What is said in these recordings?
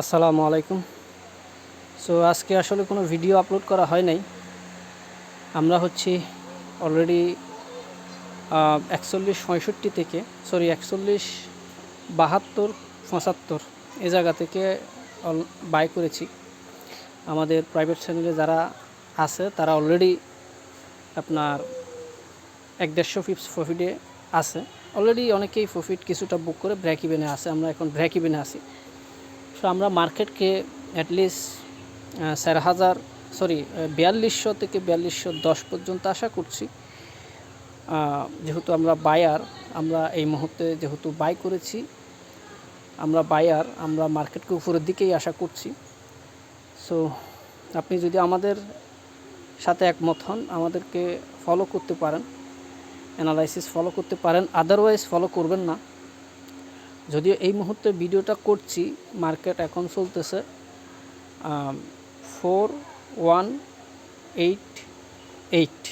আসসালামু আলাইকুম। সো আজকে আসলে কোনো ভিডিও আপলোড করা হয় নাই। আমরা হচ্ছি অলরেডি একচল্লিশ পঁয়ষট্টি থেকে সরি একচল্লিশ বাহাত্তর পঁচাত্তর এ জায়গা থেকে বাই করেছি। আমাদের প্রাইভেট চ্যানেলে যারা আছে, তারা অলরেডি আপনার এক দেড়শো ফিপস প্রফিটে আছে। অলরেডি অনেকেই প্রফিট কিছুটা বুক করে ব্র্যাক ইভেনে আছে। আমরা এখন ব্র্যাক ইভেনে আছি। সো আমরা মার্কেটকে অ্যাটলিস্ট চার হাজার সরি বিয়াল্লিশশো থেকে বিয়াল্লিশশো দশ পর্যন্ত আশা করছি। যেহেতু আমরা বায়ার আমরা এই মুহূর্তে যেহেতু বাই করেছি, আমরা বায়ার আমরা মার্কেটকে উপরের দিকেই আশা করছি। সো আপনি যদি আমাদের সাথে একমত হন, আমাদেরকে ফলো করতে পারেন অ্যানালাইসিস ফলো করতে পারেন আদারওয়াইজ ফলো করবেন না। যদিও এই মুহূর্তে ভিডিওটা করছি মার্কেট এখন চলতেছে ফোর ওয়ান এইট এইট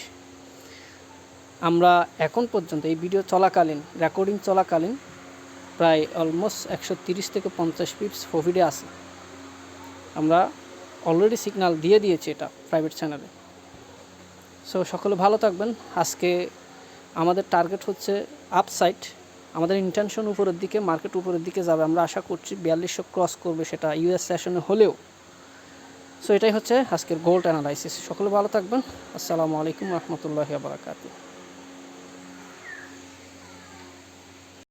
আমরা এখন পর্যন্ত এই ভিডিও চলাকালীন রেকর্ডিং চলাকালীন প্রায় অলমোস্ট একশো তিরিশ থেকে পঞ্চাশ পিপস প্রফিটে আছে। আমরা অলরেডি সিগনাল দিয়ে দিয়েছি এটা প্রাইভেট চ্যানেলে সো সকলে ভালো থাকবেন। আজকে আমাদের টার্গেট হচ্ছে আপসাইড আমাদের ইন্টেনশন উপরের দিকে মার্কেট উপরের দিকে যাবে। আমরা আশা করছি বিয়াল্লিশশো ক্রস করবে সেটা ইউএস সেশনে হলেও। সো এটাই হচ্ছে আজকের গোল্ড অ্যানালাইসিস সকলে ভালো থাকবেন। আসসালামু আলাইকুম রহমতুল্লাহ বারাকাতু